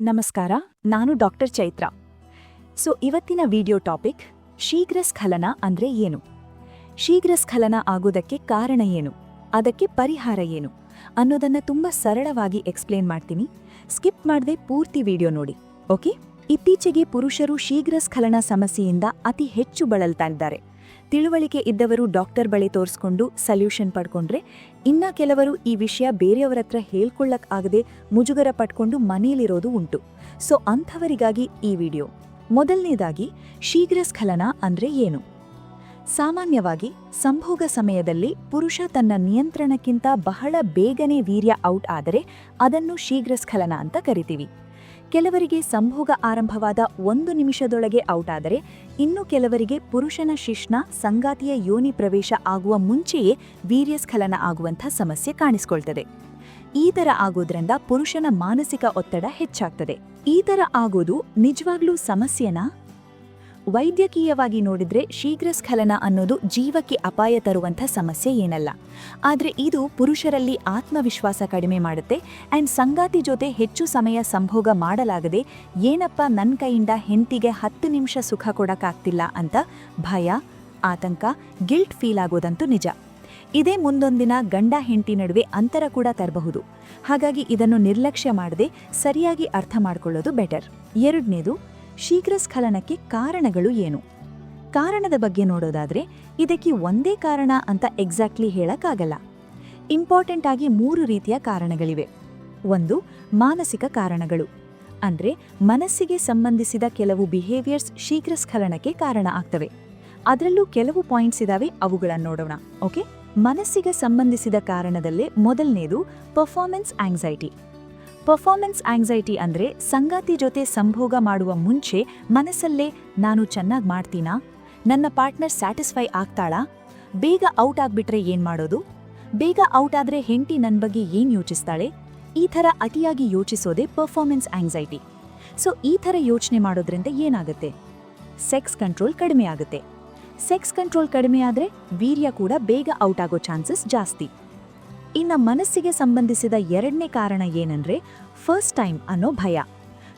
ನಮಸ್ಕಾರ, ನಾನು doctor Chaitra. So, ಇವತ್ತಿನ ವಿಡಿಯೋ ಟಾಪಿಕ್, ಶೀಘ್ರ ಸ್ಖಲನ ಅಂದ್ರೆ ಏನು? ಶೀಘ್ರ ಸ್ಖಲನ ಆಗೋದಕ್ಕೆ ಕಾರಣ ಏನು? ಅದಕ್ಕೆ ಪರಿಹಾರ ಏನು? ಅನ್ನೋದನ್ನ ತುಂಬಾ ಸರಳವಾಗಿ ಎಕ್ಸ್ಪ್ಲೇನ್ ಮಾಡ್ತೀನಿ. ಸ್ಕಿಪ್ ಮಾಡದೆ ಪೂರ್ತಿ ವಿಡಿಯೋ ನೋಡಿ, ಓಕೆ? ಇತ್ತೀಚೆಗೆ ಪುರುಷರು ಶೀಘ್ರ ಸ್ಖಲನ ಸಮಸ್ಯೆಯಿಂದ ಅತಿ ಹೆಚ್ಚು ಬಳಲ್ತಾ ಇದ್ದಾರೆ. ತಿಳುವಳಿಕೆ ಇದ್ದವರು ಡಾಕ್ಟರ್ ಬಳಿ ತೋರಿಸ್ಕೊಂಡು ಸಲ್ಯೂಷನ್ ಪಡ್ಕೊಂಡ್ರೆ ಇನ್ನ ಕೆಲವರು ಈ ವಿಷಯ ಬೇರೆಯವರ ಹತ್ರ ಹೇಳ್ಕೊಳ್ಳಕ್ ಆಗದೆ ಮುಜುಗರ ಪಟ್ಕೊಂಡು ಮನೆಯಲ್ಲಿರೋದು ಉಂಟು. ಸೊ ಅಂಥವರಿಗಾಗಿ ಈ ವಿಡಿಯೋ. ಮೊದಲನೇದಾಗಿ, ಶೀಘ್ರ ಸ್ಖಲನ ಅಂದ್ರೆ ಏನು? ಸಾಮಾನ್ಯವಾಗಿ, ಸಂಭೋಗ ಸಮಯದಲ್ಲಿ ಪುರುಷ ತನ್ನ ನಿಯಂತ್ರಣಕ್ಕಿಂತ ಬಹಳ ಬೇಗನೆ ವೀರ್ಯ ಔಟ್ ಆದರೆ ಅದನ್ನು ಶೀಘ್ರ ಸ್ಖಲನ ಅಂತ ಕರಿತೀವಿ. ಕೆಲವರಿಗೆ ಸಂಭೋಗ ಆರಂಭವಾದ ಒಂದು ನಿಮಿಷದೊಳಗೆ ಔಟ್ ಆದರೆ ಇನ್ನು ಕೆಲವರಿಗೆ ಪುರುಷನ ಶಿಶ್ನ ಸಂಗಾತಿಯ ಯೋನಿ ಪ್ರವೇಶ ಆಗುವ ಮುಂಚೆಯೇ ವೀರ್ಯಸ್ಖಲನ ಆಗುವಂಥ ಸಮಸ್ಯೆ ಕಾಣಿಸ್ಕೊಳ್ತದೆ. ಈ ಥರ ಆಗೋದ್ರಿಂದ ಪುರುಷನ ಮಾನಸಿಕ ಒತ್ತಡ ಹೆಚ್ಚಾಗ್ತದೆ. ಈ ಥರ ಆಗೋದು ನಿಜವಾಗ್ಲೂ ಸಮಸ್ಯೆನಾ? ವೈದ್ಯಕೀಯವಾಗಿ ನೋಡಿದ್ರೆ ಶೀಘ್ರ ಸ್ಖಲನ ಅನ್ನೋದು ಜೀವಕ್ಕೆ ಅಪಾಯ ತರುವಂಥ ಸಮಸ್ಯೆ ಏನಲ್ಲ. ಆದರೆ ಇದು ಪುರುಷರಲ್ಲಿ ಆತ್ಮವಿಶ್ವಾಸ ಕಡಿಮೆ ಮಾಡುತ್ತೆ ಆ್ಯಂಡ್ ಸಂಗಾತಿ ಜೊತೆ ಹೆಚ್ಚು ಸಮಯ ಸಂಭೋಗ ಮಾಡಲಾಗದೆ ಏನಪ್ಪ ನನ್ನ ಕೈಯಿಂದ ಹೆಂಡತಿಗೆ ಹತ್ತು ನಿಮಿಷ ಸುಖ ಕೊಡೋಕ್ಕಾಗ್ತಿಲ್ಲ ಅಂತ ಭಯ, ಆತಂಕ ಗಿಲ್ಟ್ ಫೀಲ್ ಆಗೋದಂತೂ ನಿಜ. ಇದೇ ಮುಂದೊಂದಿನ ಗಂಡ ಹೆಂಡತಿ ನಡುವೆ ಅಂತರ ಕೂಡ ತರಬಹುದು. ಹಾಗಾಗಿ ಇದನ್ನು ನಿರ್ಲಕ್ಷ್ಯ ಮಾಡದೆ ಸರಿಯಾಗಿ ಅರ್ಥ ಮಾಡಿಕೊಳ್ಳೋದು ಬೆಟರ್ ಎರಡನೇದು ಶೀಘ್ರ ಸ್ಖಲನಕ್ಕೆ ಕಾರಣಗಳು ಏನು? ಕಾರಣದ ಬಗ್ಗೆ ನೋಡೋದಾದ್ರೆ, ಇದಕ್ಕೆ ಒಂದೇ ಕಾರಣ ಅಂತ ಎಕ್ಸಾಕ್ಟ್ಲಿ ಹೇಳಕ್ಕಾಗಲ್ಲ. ಇಂಪಾರ್ಟೆಂಟ್ ಆಗಿ ಮೂರು ರೀತಿಯ ಕಾರಣಗಳಿವೆ. ಒಂದು, ಮಾನಸಿಕ ಕಾರಣಗಳು. ಅಂದ್ರೆ, ಮನಸ್ಸಿಗೆ ಸಂಬಂಧಿಸಿದ ಕೆಲವು ಬಿಹೇವಿಯರ್ಸ್ ಶೀಘ್ರ ಸ್ಖಲನಕ್ಕೆ ಕಾರಣ ಆಗ್ತವೆ. ಅದರಲ್ಲೂ ಕೆಲವು ಪಾಯಿಂಟ್ಸ್ ಇದಾವೆ, ಅವುಗಳನ್ನು ನೋಡೋಣ ಓಕೆ ಮನಸ್ಸಿಗೆ ಸಂಬಂಧಿಸಿದ ಕಾರಣದಲ್ಲೇ ಮೊದಲನೇದು ಪರ್ಫಾರ್ಮೆನ್ಸ್ ಆಂಗ್ಸೈಟಿ ಪರ್ಫಾರ್ಮೆನ್ಸ್ ಆಂಗ್ಸೈಟಿ ಅಂದರೆ ಸಂಗಾತಿ ಜೊತೆ ಸಂಭೋಗ ಮಾಡುವ ಮುಂಚೆ ಮನಸ್ಸಲ್ಲೇ, ನಾನು ಚೆನ್ನಾಗಿ ಮಾಡ್ತೀನಾ? ನನ್ನ ಪಾರ್ಟ್ನರ್ ಸ್ಯಾಟಿಸ್ಫೈ ಆಗ್ತಾಳಾ? ಬೇಗ ಔಟ್ ಆಗ್ಬಿಟ್ರೆ ಏನು ಮಾಡೋದು? ಬೇಗ ಔಟ್ ಆದ್ರೆ ಹೆಂಡತಿ ನನ್ನ ಬಗ್ಗೆ ಏನು ಯೋಚಿಸ್ತಾಳೆ? ಈ ಥರ ಅತಿಯಾಗಿ ಯೋಚಿಸೋದೇ ಪರ್ಫಾರ್ಮೆನ್ಸ್ ಆಂಗ್ಸೈಟಿ. ಸೊ, ಈ ಥರ ಯೋಚನೆ ಮಾಡೋದ್ರಿಂದ ಏನಾಗುತ್ತೆ? ಸೆಕ್ಸ್ ಕಂಟ್ರೋಲ್ ಕಡಿಮೆ ಆಗುತ್ತೆ. ಸೆಕ್ಸ್ ಕಂಟ್ರೋಲ್ ಕಡಿಮೆ ಆದರೆ ವೀರ್ಯ ಕೂಡ ಬೇಗ ಔಟ್ ಆಗೋ ಚಾನ್ಸಸ್ ಜಾಸ್ತಿ. ಇನ್ನ ಮನಸ್ಸಿಗೆ ಸಂಬಂಧಿಸಿದ ಎರಡನೇ ಕಾರಣ ಏನಂದ್ರೆ ಫಸ್ಟ್ ಟೈಮ್ ಅನ್ನೋ ಭಯ.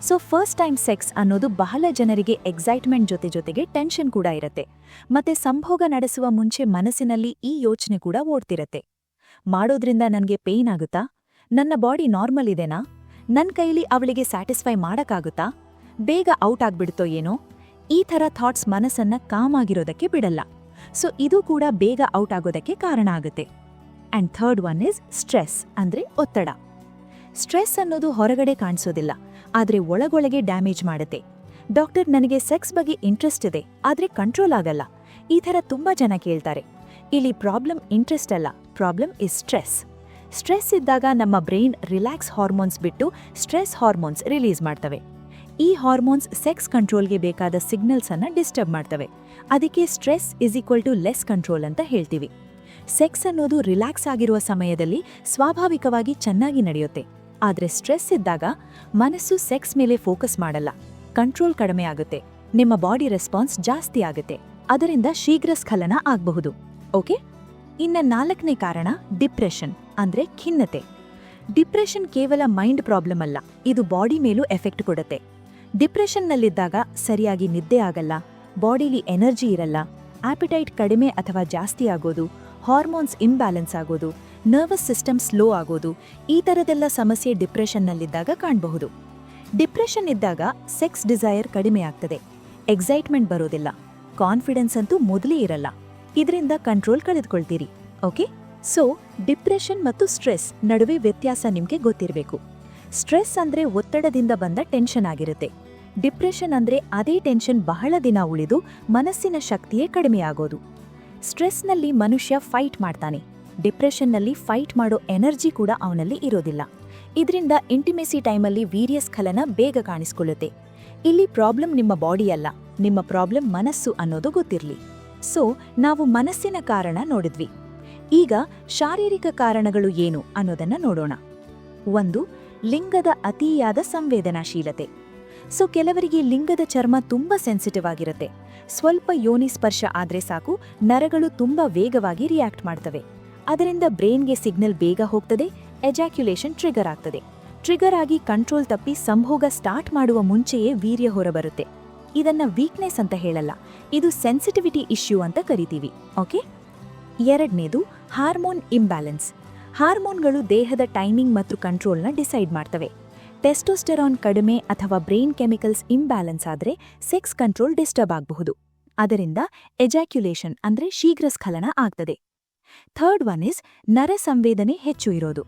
ಸೊ ಫಸ್ಟ್ ಟೈಮ್ ಸೆಕ್ಸ್ ಅನ್ನೋದು ಬಹಳ ಜನರಿಗೆ ಎಕ್ಸೈಟ್ಮೆಂಟ್ ಜೊತೆ ಜೊತೆಗೆ ಟೆನ್ಷನ್ ಕೂಡ ಇರುತ್ತೆ. ಮತ್ತೆ ಸಂಭೋಗ ನಡೆಸುವ ಮುಂಚೆ ಮನಸ್ಸಿನಲ್ಲಿ ಈ ಯೋಚನೆ ಕೂಡ ಓಡ್ತಿರತ್ತೆ. ಮಾಡೋದ್ರಿಂದ ನನಗೆ ಪೇಯ್ನ್ ಆಗುತ್ತಾ? ನನ್ನ ಬಾಡಿ ನಾರ್ಮಲ್ ಇದೆನಾ? ನನ್ನ ಕೈಲಿ ಅವಳಿಗೆ ಸ್ಯಾಟಿಸ್ಫೈ ಮಾಡಕ್ಕಾಗುತ್ತಾ? ಬೇಗ ಔಟ್ ಆಗ್ಬಿಡ್ತೋ ಏನೋ? ಈ ಥರ ಥಾಟ್ಸ್ ಮನಸ್ಸನ್ನು ಕಾಮ್ ಆಗಿರೋದಕ್ಕೆ ಬಿಡಲ್ಲ. ಸೊ ಇದು ಕೂಡ ಬೇಗ ಔಟ್ ಆಗೋದಕ್ಕೆ ಕಾರಣ ಆಗುತ್ತೆ. And third one is stress ಅಂದರೆ ಒತ್ತಡ. ಸ್ಟ್ರೆಸ್ ಅನ್ನೋದು ಹೊರಗಡೆ ಕಾಣಿಸೋದಿಲ್ಲ, ಆದರೆ ಒಳಗೊಳಗೆ ಡ್ಯಾಮೇಜ್ ಮಾಡುತ್ತೆ. ಡಾಕ್ಟರ್ ನನಗೆ ಸೆಕ್ಸ್ ಬಗ್ಗೆ ಇಂಟ್ರೆಸ್ಟ್ ಇದೆ, ಆದರೆ ಕಂಟ್ರೋಲ್ ಆಗಲ್ಲ. ಈ ಥರ ತುಂಬ ಜನ ಕೇಳ್ತಾರೆ. ಇಲ್ಲಿ ಪ್ರಾಬ್ಲಮ್ ಇಂಟ್ರೆಸ್ಟ್ ಅಲ್ಲ ಪ್ರಾಬ್ಲಮ್ ಇಸ್ ಸ್ಟ್ರೆಸ್ ಸ್ಟ್ರೆಸ್ ಇದ್ದಾಗ ನಮ್ಮ ಬ್ರೈನ್ ರಿಲ್ಯಾಕ್ಸ್ ಹಾರ್ಮೋನ್ಸ್ ಬಿಟ್ಟು ಸ್ಟ್ರೆಸ್ ಹಾರ್ಮೋನ್ಸ್ ರಿಲೀಸ್ ಮಾಡ್ತವೆ. ಈ ಹಾರ್ಮೋನ್ಸ್ ಸೆಕ್ಸ್ ಕಂಟ್ರೋಲ್ಗೆ ಬೇಕಾದ ಸಿಗ್ನಲ್ಸನ್ನು ಡಿಸ್ಟರ್ಬ್ ಮಾಡ್ತವೆ. ಅದಕ್ಕೆ stress is equal to less control ಅಂತ ಹೇಳ್ತೀವಿ. ಸೆಕ್ಸ್ ಅನ್ನೋದು ರಿಲ್ಯಾಕ್ಸ್ ಆಗಿರುವ ಸಮಯದಲ್ಲಿ ಸ್ವಾಭಾವಿಕವಾಗಿ ಚೆನ್ನಾಗಿ ನಡೆಯುತ್ತೆ. ಆದರೆ ಸ್ಟ್ರೆಸ್ ಇದ್ದಾಗ ಮನಸ್ಸು ಸೆಕ್ಸ್ ಮೇಲೆ ಫೋಕಸ್ ಮಾಡಲ್ಲ. ಕಂಟ್ರೋಲ್ ಕಡಿಮೆ ಆಗುತ್ತೆ. ನಿಮ್ಮ ಬಾಡಿ ರೆಸ್ಪಾನ್ಸ್ ಜಾಸ್ತಿ ಆಗುತ್ತೆ. ಅದರಿಂದ ಶೀಘ್ರ ಸ್ಖಲನ ಆಗಬಹುದು. ಓಕೆ? ಇನ್ನ ನಾಲ್ಕನೇ ಕಾರಣ ಡಿಪ್ರೆಷನ್, ಅಂದ್ರೆ ಖಿನ್ನತೆ. ಡಿಪ್ರೆಷನ್ ಕೇವಲ ಮೈಂಡ್ ಪ್ರಾಬ್ಲಮ್ ಅಲ್ಲ, ಇದು ಬಾಡಿ ಮೇಲೂ ಎಫೆಕ್ಟ್ ಕೊಡುತ್ತೆ. ಡಿಪ್ರೆಷನ್ನಲ್ಲಿದ್ದಾಗ ಸರಿಯಾಗಿ ನಿದ್ದೆ ಆಗಲ್ಲ, ಬಾಡಿಲಿ ಎನರ್ಜಿ ಇರಲ್ಲ ಆಪಿಟೈಟ್ ಕಡಿಮೆ ಅಥವಾ ಜಾಸ್ತಿ ಆಗೋದು ಹಾರ್ಮೋನ್ಸ್ ಇಂಬ್ಯಾಲೆನ್ಸ್ ಆಗೋದು, ನರ್ವಸ್ ಸಿಸ್ಟಮ್ ಸ್ಲೋ ಆಗೋದು, ಈ ಥರದೆಲ್ಲ ಸಮಸ್ಯೆ ಡಿಪ್ರೆಷನ್ನಲ್ಲಿದ್ದಾಗ ಕಾಣಬಹುದು. ಡಿಪ್ರೆಷನ್ ಇದ್ದಾಗ ಸೆಕ್ಸ್ ಡಿಸೈರ್ ಕಡಿಮೆ ಆಗ್ತದೆ, ಎಕ್ಸೈಟ್ಮೆಂಟ್ ಬರೋದಿಲ್ಲ, ಕಾನ್ಫಿಡೆನ್ಸ್ ಅಂತೂ ಮೊದಲೇ ಇರಲ್ಲ, ಇದರಿಂದ ಕಂಟ್ರೋಲ್ ಕಳೆದುಕೊಳ್ತೀರಿ, ಓಕೆ? ಸೊ, ಡಿಪ್ರೆಷನ್ ಮತ್ತು ಸ್ಟ್ರೆಸ್ ನಡುವೆ ವ್ಯತ್ಯಾಸ ನಿಮಗೆ ಗೊತ್ತಿರಬೇಕು. ಸ್ಟ್ರೆಸ್ ಅಂದ್ರೆ ಒತ್ತಡದಿಂದ ಬಂದ ಟೆನ್ಷನ್ ಆಗಿರುತ್ತೆ. ಡಿಪ್ರೆಷನ್ ಅಂದ್ರೆ ಅದೇ ಟೆನ್ಷನ್ ಬಹಳ ದಿನ ಉಳಿದು ಮನಸ್ಸಿನ ಶಕ್ತಿಯೇ ಕಡಿಮೆ ಆಗೋದು. ಸ್ಟ್ರೆಸ್ನಲ್ಲಿ ಮನುಷ್ಯ ಫೈಟ್ ಮಾಡ್ತಾನೆ. ಡಿಪ್ರೆಷನ್ನಲ್ಲಿ ಫೈಟ್ ಮಾಡೋ ಎನರ್ಜಿ ಕೂಡ ಅವನಲ್ಲಿ ಇರೋದಿಲ್ಲ. ಇದರಿಂದ ಇಂಟಿಮೆಸಿ ಟೈಮಲ್ಲಿ ವೀರ್ಯಸ್ಖಲನ ಬೇಗ ಕಾಣಿಸ್ಕೊಳ್ಳುತ್ತೆ. ಇಲ್ಲಿ ಪ್ರಾಬ್ಲಮ್ ನಿಮ್ಮ ಬಾಡಿ ಅಲ್ಲ, ನಿಮ್ಮ ಪ್ರಾಬ್ಲಮ್ ಮನಸ್ಸು ಅನ್ನೋದು ಗೊತ್ತಿರಲಿ. ಸೊ, ನಾವು ಮನಸ್ಸಿನ ಕಾರಣ ನೋಡಿದ್ವಿ. ಈಗ ಶಾರೀರಿಕ ಕಾರಣಗಳು ಏನು ಅನ್ನೋದನ್ನ ನೋಡೋಣ. ಒಂದು, ಲಿಂಗದ ಅತಿಯಾದ ಸಂವೇದನಾಶೀಲತೆ. ಸೊ ಕೆಲವರಿಗೆ ಲಿಂಗದ ಚರ್ಮ ತುಂಬ ಸೆನ್ಸಿಟಿವ್ ಆಗಿರುತ್ತೆ. ಸ್ವಲ್ಪ ಯೋನಿ ಸ್ಪರ್ಶ ಆದ್ರೆ ಸಾಕು, ನರಗಳು ತುಂಬ ವೇಗವಾಗಿ ರಿಯಾಕ್ಟ್ ಮಾಡ್ತವೆ. ಅದರಿಂದ ಬ್ರೇನ್ಗೆ ಸಿಗ್ನಲ್ ಬೇಗ ಹೋಗ್ತದೆ ಎಜಾಕ್ಯುಲೇಷನ್ ಟ್ರಿಗರ್ ಆಗ್ತದೆ. ಟ್ರಿಗರ್ ಆಗಿ ಕಂಟ್ರೋಲ್ ತಪ್ಪಿ ಸಂಭೋಗ ಸ್ಟಾರ್ಟ್ ಮಾಡುವ ಮುಂಚೆಯೇ ವೀರ್ಯ ಹೊರಬರುತ್ತೆ. ಇದನ್ನ ವೀಕ್ನೆಸ್ ಅಂತ ಹೇಳಲ್ಲ, ಇದು ಸೆನ್ಸಿಟಿವಿಟಿ ಇಶ್ಯೂ ಅಂತ ಕರಿತೀವಿ ಓಕೆ ಎರಡನೇದು ಹಾರ್ಮೋನ್ ಇಂಬ್ಯಾಲೆನ್ಸ್ ಹಾರ್ಮೋನ್ಗಳು ದೇಹದ ಟೈಮಿಂಗ್ ಮತ್ತು ಕಂಟ್ರೋಲ್ನ ಡಿಸೈಡ್ ಮಾಡ್ತವೆ. ಟೆಸ್ಟೋಸ್ಟೆರಾನ್ ಕಡಿಮೆ ಅಥವಾ ಬ್ರೈನ್ ಕೆಮಿಕಲ್ಸ್ ಇಂಬ್ಯಾಲೆನ್ಸ್ ಆದರೆ ಸೆಕ್ಸ್ ಕಂಟ್ರೋಲ್ ಡಿಸ್ಟರ್ಬ್ ಆಗಬಹುದು. ಅದರಿಂದ ಎಜಾಕ್ಯುಲೇಷನ್ ಅಂದರೆ ಶೀಘ್ರ ಸ್ಖಲನ ಆಗ್ತದೆ. ಥರ್ಡ್ ಒನ್ ಇಸ್ ನರ ಸಂವೇದನೆ ಹೆಚ್ಚು ಇರೋದು.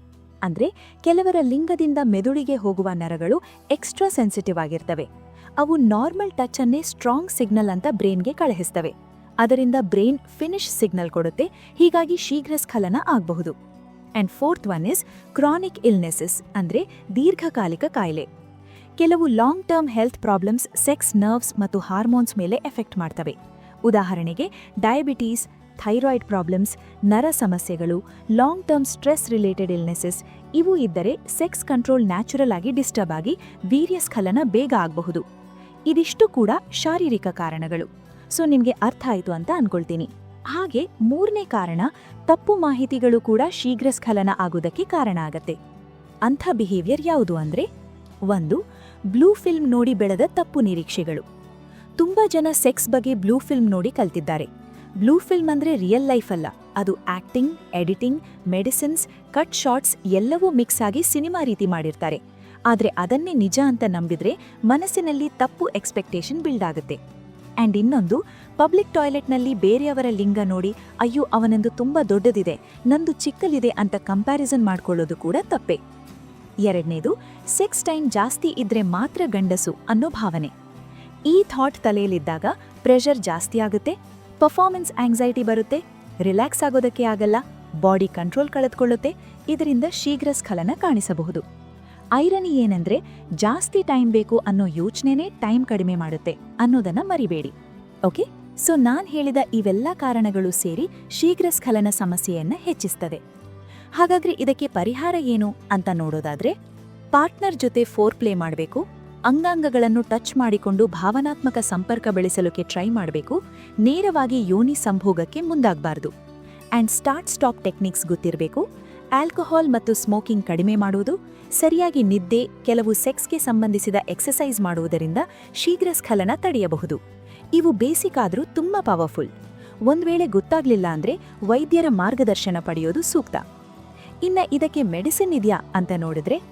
ಅಂದರೆ ಕೆಲವರ ಲಿಂಗದಿಂದ ಮೆದುಳಿಗೆ ಹೋಗುವ ನರಗಳು ಎಕ್ಸ್ಟ್ರಾ ಸೆನ್ಸಿಟಿವ್ ಆಗಿರ್ತವೆ. ಅವು ನಾರ್ಮಲ್ ಟಚ್ ಅನ್ನೇ ಸ್ಟ್ರಾಂಗ್ ಸಿಗ್ನಲ್ ಅಂತ ಬ್ರೈನ್ಗೆ ಕಳುಹಿಸ್ತವೆ. ಅದರಿಂದ ಬ್ರೈನ್ ಫಿನಿಶ್ ಸಿಗ್ನಲ್ ಕೊಡುತ್ತೆ. ಹೀಗಾಗಿ ಶೀಘ್ರ ಸ್ಖಲನ ಆಗಬಹುದು. And fourth one is chronic illnesses ಅಂದರೆ ದೀರ್ಘಕಾಲಿಕ ಕಾಯಿಲೆ. ಕೆಲವು long term health problems sex nerves ಮತ್ತು ಹಾರ್ಮೋನ್ಸ್ ಮೇಲೆ ಎಫೆಕ್ಟ್ ಮಾಡ್ತವೆ. ಉದಾಹರಣೆಗೆ ಡಯಾಬಿಟೀಸ್ ಥೈರಾಯ್ಡ್ ಪ್ರಾಬ್ಲಮ್ಸ್ ನರ ಸಮಸ್ಯೆಗಳು long term stress related illnesses ಇವು ಇದ್ದರೆ ಸೆಕ್ಸ್ ಕಂಟ್ರೋಲ್ ನ್ಯಾಚುರಲ್ ಆಗಿ ಡಿಸ್ಟರ್ಬ್ ಆಗಿ ವೀರ್ಯ ಸ್ಖಲನ ಬೇಗ ಆಗಬಹುದು. ಇದಿಷ್ಟು ಕೂಡ ಶಾರೀರಿಕ ಕಾರಣಗಳು. ಸೊ ನಿಮಗೆ ಅರ್ಥ ಆಯಿತು ಅಂತ ಅನ್ಕೊಳ್ತೀನಿ. ಹಾಗೆ ಮೂರನೇ ಕಾರಣ, ತಪ್ಪು ಮಾಹಿತಿಗಳು ಕೂಡ ಶೀಘ್ರ ಸ್ಖಲನ ಆಗುವುದಕ್ಕೆ ಕಾರಣ ಆಗತ್ತೆ. ಅಂಥ ಬಿಹೇವಿಯರ್ ಯಾವುದು ಅಂದ್ರೆ, ಒಂದು, ಬ್ಲೂ ಫಿಲ್ಮ್ ನೋಡಿ ಬೆಳೆದ ತಪ್ಪು ನಿರೀಕ್ಷೆಗಳು. ತುಂಬಾ ಜನ ಸೆಕ್ಸ್ ಬಗ್ಗೆ ಬ್ಲೂ ಫಿಲ್ಮ್ ನೋಡಿ ಕಲ್ತಿದ್ದಾರೆ. ಬ್ಲೂ ಫಿಲ್ಮ್ ಅಂದ್ರೆ ರಿಯಲ್ ಲೈಫ್ ಅಲ್ಲ. ಅದು acting editing medicines cut shots ಎಲ್ಲವೂ ಮಿಕ್ಸ್ ಆಗಿ ಸಿನಿಮಾ ರೀತಿ ಮಾಡಿರ್ತಾರೆ. ಆದರೆ ಅದನ್ನೇ ನಿಜ ಅಂತ ನಂಬಿದ್ರೆ ಮನಸ್ಸಿನಲ್ಲಿ ತಪ್ಪು ಎಕ್ಸ್ಪೆಕ್ಟೇಷನ್ ಬಿಲ್ಡ್ ಆಗುತ್ತೆ. ಅಂಡ್ ಇನ್ನೊಂದು, ಪಬ್ಲಿಕ್ ಟಾಯ್ಲೆಟ್ನಲ್ಲಿ ಬೇರೆಯವರ ಲಿಂಗ ನೋಡಿ, ಅಯ್ಯೋ, ಅವನಂದು ತುಂಬ ದೊಡ್ಡದಿದೆ, ನಂದು ಚಿಕ್ಕಲಿದೆ ಅಂತ ಕಂಪ್ಯಾರಿಸನ್ ಮಾಡ್ಕೊಳ್ಳೋದು ಕೂಡ ತಪ್ಪೆ. ಎರಡನೇದು, ಸೆಕ್ಸ್ ಟೈಮ್ ಜಾಸ್ತಿ ಇದ್ರೆ ಮಾತ್ರ ಗಂಡಸು ಅನ್ನೋ ಭಾವನೆ. ಈ ಥಾಟ್ ತಲೆಯಲ್ಲಿದ್ದಾಗ ಪ್ರೆಷರ್ ಜಾಸ್ತಿ ಆಗುತ್ತೆ, ಪರ್ಫಾರ್ಮೆನ್ಸ್ ಆಂಗ್ಸೈಟಿ ಬರುತ್ತೆ, ರಿಲ್ಯಾಕ್ಸ್ ಆಗೋದಕ್ಕೆ ಆಗಲ್ಲ, ಬಾಡಿ ಕಂಟ್ರೋಲ್ ಕಳೆದುಕೊಳ್ಳುತ್ತೆ, ಇದರಿಂದ ಶೀಘ್ರ ಸ್ಖಲನ ಕಾಣಿಸಬಹುದು. ಐರನಿ ಏನಂದ್ರೆ ಜಾಸ್ತಿ ಟೈಮ್ ಬೇಕು ಅನ್ನೋ ಯೋಚನೆನೇ ಟೈಮ್ ಕಡಿಮೆ ಮಾಡುತ್ತೆ ಅನ್ನೋದನ್ನ ಮರಿಬೇಡಿ, ಓಕೆ? ಸೊ ನಾನ್ ಹೇಳಿದ ಇವೆಲ್ಲ ಕಾರಣಗಳು ಸೇರಿ ಶೀಘ್ರ ಸ್ಖಲನ ಸಮಸ್ಯೆಯನ್ನ ಹೆಚ್ಚಿಸ್ತದೆ. ಹಾಗಾದ್ರೆ ಇದಕ್ಕೆ ಪರಿಹಾರ ಏನು ಅಂತ ನೋಡೋದಾದ್ರೆ, ಪಾರ್ಟ್ನರ್ ಜೊತೆ ಫೋರ್ ಪ್ಲೇ ಮಾಡಬೇಕು, ಅಂಗಾಂಗಗಳನ್ನು ಟಚ್ ಮಾಡಿಕೊಂಡು ಭಾವನಾತ್ಮಕ ಸಂಪರ್ಕ ಬೆಳೆಸಲಿಕ್ಕೆ ಟ್ರೈ ಮಾಡಬೇಕು, ನೇರವಾಗಿ ಯೋನಿ ಸಂಭೋಗಕ್ಕೆ ಮುಂದಾಗಬಾರ್ದು. ಆ್ಯಂಡ್ ಸ್ಟಾರ್ಟ್ ಸ್ಟಾಪ್ ಟೆಕ್ನಿಕ್ಸ್ ಗೊತ್ತಿರಬೇಕು, ಆಲ್ಕೋಹಾಲ್ ಮತ್ತು ಸ್ಮೋಕಿಂಗ್ ಕಡಿಮೆ ಮಾಡುವುದು ಸರಿಯಾಗಿ ನಿದ್ದೆ, ಕೆಲವು ಸೆಕ್ಸ್ಗೆ ಸಂಬಂಧಿಸಿದ ಎಕ್ಸಸೈಸ್ ಮಾಡುವುದರಿಂದ ಶೀಘ್ರ ಸ್ಖಲನ ತಡೆಯಬಹುದು. ಇವು ಬೇಸಿಕ್ ಆದರೂ ತುಂಬಾ ಪವರ್ಫುಲ್. ಒಂದು ವೇಳೆ ಗೊತ್ತಾಗ್ಲಿಲ್ಲ ಅಂದ್ರೆ ವೈದ್ಯರ ಮಾರ್ಗದರ್ಶನ ಪಡೆಯೋದು ಸೂಕ್ತ. ಇನ್ನ ಇದಕ್ಕೆ ಮೆಡಿಸಿನ್ ಇದೆಯಾ ಅಂತ ನೋಡಿದ್ರೆ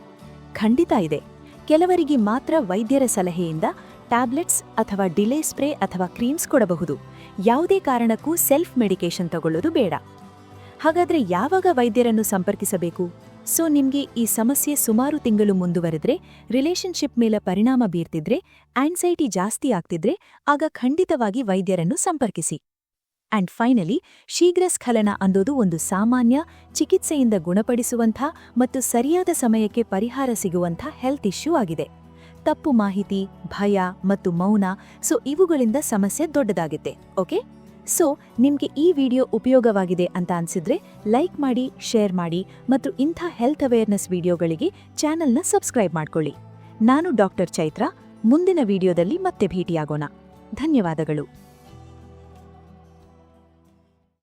ಖಂಡಿತ ಇದೆ. ಕೆಲವರಿಗೆ ಮಾತ್ರ ವೈದ್ಯರ ಸಲಹೆಯಿಂದ ಟ್ಯಾಬ್ಲೆಟ್ಸ್ ಅಥವಾ ಡಿಲೇ ಸ್ಪ್ರೇ ಅಥವಾ ಕ್ರೀಮ್ಸ್ ಕೊಡಬಹುದು. ಯಾವುದೇ ಕಾರಣಕ್ಕೂ ಸೆಲ್ಫ್ ಮೆಡಿಕೇಶನ್ ತಗೊಳ್ಳೋದು ಬೇಡ. ಹಾಗಾದ್ರೆ ಯಾವಾಗ ವೈದ್ಯರನ್ನು ಸಂಪರ್ಕಿಸಬೇಕು? ಸೊ ನಿಮಗೆ ಈ ಸಮಸ್ಯೆ ಸುಮಾರು ತಿಂಗಳು ಮುಂದುವರೆದ್ರೆ ರಿಲೇಷನ್ಶಿಪ್ ಮೇಲೆ ಪರಿಣಾಮ ಬೀರ್ತಿದ್ರೆ ಆಂಗ್ಸೈಟಿ ಜಾಸ್ತಿ ಆಗ್ತಿದ್ರೆ, ಆಗ ಖಂಡಿತವಾಗಿ ವೈದ್ಯರನ್ನು ಸಂಪರ್ಕಿಸಿ. ಅಂಡ್ ಫೈನಲಿ ಶೀಘ್ರ ಸ್ಖಲನ ಅಂದೋದು ಒಂದು ಸಾಮಾನ್ಯ, ಚಿಕಿತ್ಸೆಯಿಂದ ಗುಣಪಡಿಸುವಂಥ ಮತ್ತು ಸರಿಯಾದ ಸಮಯಕ್ಕೆ ಪರಿಹಾರ ಸಿಗುವಂಥ ಹೆಲ್ತ್ ಇಶ್ಯೂ ಆಗಿದೆ. ತಪ್ಪು ಮಾಹಿತಿ, ಭಯ ಮತ್ತು ಮೌನ, ಸೊ ಇವುಗಳಿಂದ ಸಮಸ್ಯೆ ದೊಡ್ಡದಾಗುತ್ತೆ ಓಕೆ ಸೊ ನಿಮಗೆ ಈ ವಿಡಿಯೋ ಉಪಯೋಗವಾಗಿದೆ ಅಂತ ಅನ್ಸಿದ್ರೆ ಲೈಕ್ ಮಾಡಿ ಶೇರ್ ಮಾಡಿ ಮತ್ತು ಇಂಥ ಹೆಲ್ತ್ ಅವೇರ್ನೆಸ್ ವಿಡಿಯೋಗಳಿಗೆ ಚಾನೆಲ್ನ ಸಬ್ಸ್ಕ್ರೈಬ್ ಮಾಡ್ಕೊಳ್ಳಿ. ನಾನು ಡಾಕ್ಟರ್ ಚೈತ್ರ ಮುಂದಿನ ವಿಡಿಯೋದಲ್ಲಿ ಮತ್ತೆ ಭೇಟಿಯಾಗೋಣ. ಧನ್ಯವಾದಗಳು.